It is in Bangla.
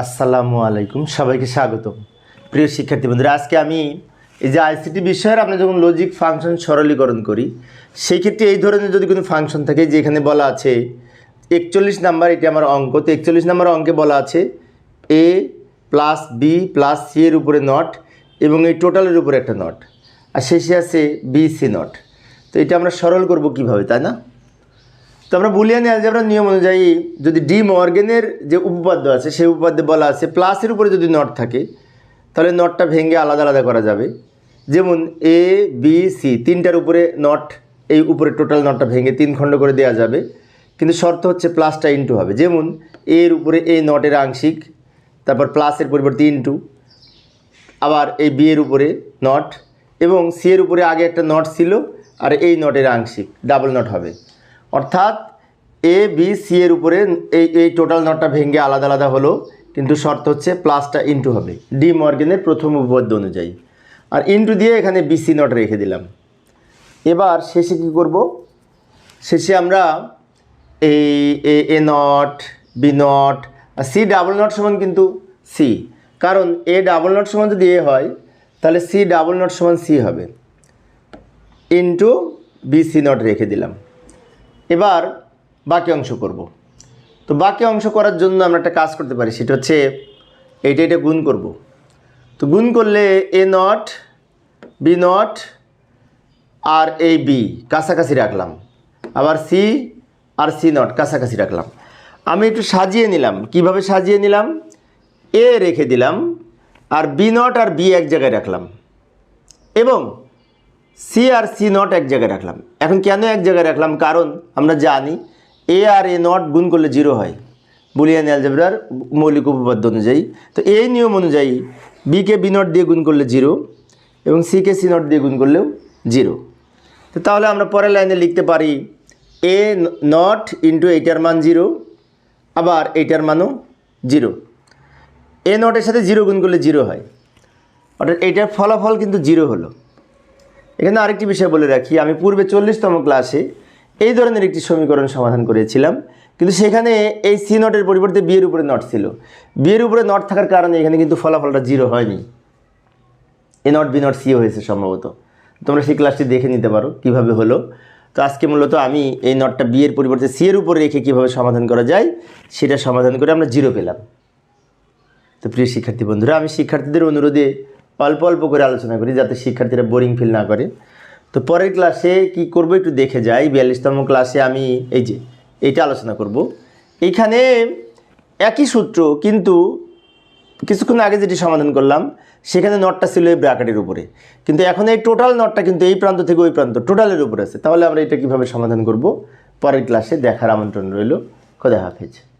আসসালামু আলাইকুম, সবাইকে স্বাগতম। প্রিয় শিক্ষার্থী বন্ধুরা, আজকে আমি এই যে আইসিটি বিষয়ের আমরা যখন লজিক ফাংশন সরলীকরণ করি, সেই ক্ষেত্রে এই ধরনের যদি কোনো ফাংশন থাকে যেখানে বলা আছে একচল্লিশ নাম্বার এটি আমার অঙ্ক, তো একচল্লিশ নাম্বার অঙ্কে বলা আছে A plus B plus C এর উপরে নট এবং এই টোটালের উপরে একটা নট আর শেষে আছে বি সি নট তো এটা আমরা সরল করব কীভাবে, তাই না? তো আমরা বুলিয়ান অ্যালজেব্রার নিয়ম অনুযায়ী যদি ডি মর্গেনের যে উপপাদ্য আছে, সেই উপপাদ্যে বলা আছে, প্লাসের উপরে যদি নট থাকে, তাহলে নটটা ভেঙে আলাদা আলাদা করা যাবে। যেমন এ, বি, সি তিনটার উপরে নট, এই উপরে টোটাল নটটা ভেঙে তিন খণ্ড করে দেওয়া যাবে। কিন্তু শর্ত হচ্ছে প্লাসটা ইন্টু হবে। যেমন এর উপরে এই নটের আংশিক, তারপর প্লাসের পরিবর্তে ইন্টু আবার এই বি এর উপরে নট, এবং সি এর উপরে আগে একটা নট ছিল, আর এই নটের আংশিক, ডাবল নট হবে। অর্থাৎ এ বি সি এর উপরে এই এই টোটাল নটটা ভেঙে আলাদা আলাদা হলো, কিন্তু শর্ত হচ্ছে প্লাসটা ইন্টু হবে। ডি মর্গেনের প্রথম উপপাদ্য অনুযায়ী। আর ইন্টু দিয়ে এখানে বিসি নট রেখে দিলাম। এবার শেষে কি করব? শেষে আমরা এই A A not B not R C double not সমান কিন্তু সি কারণ এ ডাবল নট সমান যদি এ হয়, তাহলে সি ডাবল নট সমান সি হবে। ইন্টু বি সি নট রেখে দিলাম। এবার বাকি অংশ করব। তো বাকি অংশ করার জন্য আমরা একটা কাজ করতে পারি, সেটা হচ্ছে এইটা এটা গুণ করব। তো গুণ করলে এ নট বি নট আর এই বি কাছাকাছি রাখলাম। আবার সি আর সি নট কাছাকাছি রাখলাম। আমি একটু সাজিয়ে নিলাম। কীভাবে সাজিয়ে নিলাম? এ রেখে দিলাম আর বি নট আর বি এক জায়গায় রাখলাম। এবং সি আর সি নট এক জায়গায় রাখলাম। এখন কেন এক জায়গায় রাখলাম? কারণ আমরা জানি এ আর এ নট গুণ করলে জিরো হয়। বুলিয়ান অ্যালজেব্রার মৌলিক উপপাদ্য অনুযায়ী। তো এই নিয়ম অনুযায়ী বিকে বি নট দিয়ে গুণ করলে জিরো এবং সিকে সি নট দিয়ে গুণ করলেও জিরো তো তাহলে আমরা পরের লাইনে লিখতে পারি এ নট ইন্টু এইটার মান জিরো আবার এইটার মানও জিরো এ নটের সাথে জিরো গুণ করলে জিরো হয়। অর্থাৎ এইটার ফলাফল কিন্তু জিরো হলো। এখানে আরেকটি বিষয় বলে রাখি, আমি পূর্বে চল্লিশতম ক্লাসে এই ধরনের একটি সমীকরণ সমাধান করেছিলাম, কিন্তু সেখানে এই সি নটের পরিবর্তে বিয়ের উপরে নট ছিল। বিয়ের উপরে নট থাকার কারণে এখানে কিন্তু ফলাফলটা জিরো হয়নি। A not B not C হয়েছে সম্ভবত। তোমরা সেই ক্লাসটি দেখে নিতে পারো কীভাবে হলো। তো আজকে মূলত আমি এই নটটা বিয়ের পরিবর্তে সি এর উপরে রেখে কীভাবে সমাধান করা যায়, সেটা সমাধান করে আমরা জিরো পেলাম। তো প্রিয় শিক্ষার্থী বন্ধুরা, আমি শিক্ষার্থীদের অনুরোধে অল্প অল্প করে আলোচনা করি যাতে শিক্ষার্থীরা বোরিং ফিল না করে। তো পরের ক্লাসে কি করব একটু দেখে যাই। বিয়াল্লিশতম ক্লাসে আমি এই যে, এইটা আলোচনা করব। এইখানে একই সূত্র কিন্তু কিছুক্ষণ আগে যেটি সমাধান করলাম, সেখানে নটটা ছিল এই ব্র্যাকেটের উপরে। কিন্তু এখন এই টোটাল নটটা কিন্তু এই প্রান্ত থেকে ওই প্রান্ত টোটালের উপরে আছে। তাহলে আমরা এটা কীভাবে সমাধান করব? পরের ক্লাসে দেখার আমন্ত্রণ রইল। খোদা হাফেজ।